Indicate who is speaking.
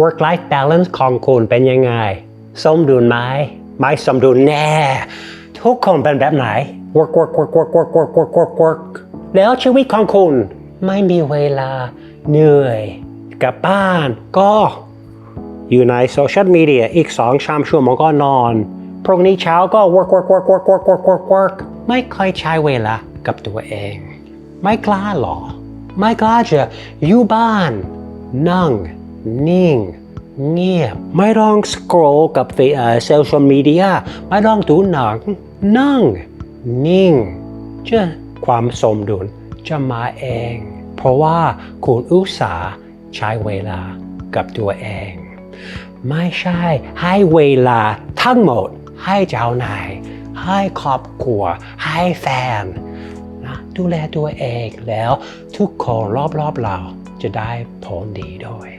Speaker 1: work life balance ของคุณเป็นยังไง สมดุลไหมไม่สมดุลแน่ ทุกคนเป็นแบบไหน work work work work work work work work work แล้วชีวิตของคุณไม่มีเวลาเหนื่อยกลับบ้านก็อยู่ในโซเชียลมีเดียอีกสองชามชั่วโมงก็นอน พรุ่งนี้เช้าก็ work work work work work work work work ไม่ค่อยใช้เวลากับตัวเอง ไม่กล้าหรอ ไม่กล้าจะอยู่บ้าน นั่ง นิ่ง เงียบ ไม่ต้องสครอลกับโซเชียลมีเดียไม่ต้องดูหนัง นั่ง นิ่งจะความสมดุลจะมาเอง เพราะว่าคุณอุตสาห์ใช้เวลากับตัวเอง ไม่ใช่ให้เวลาทั้งหมดให้เจ้านาย ให้ครอบครัว ให้แฟนนะดูแลตัวเองแล้วทุกคนรอบๆเราจะได้ผลดีด้วย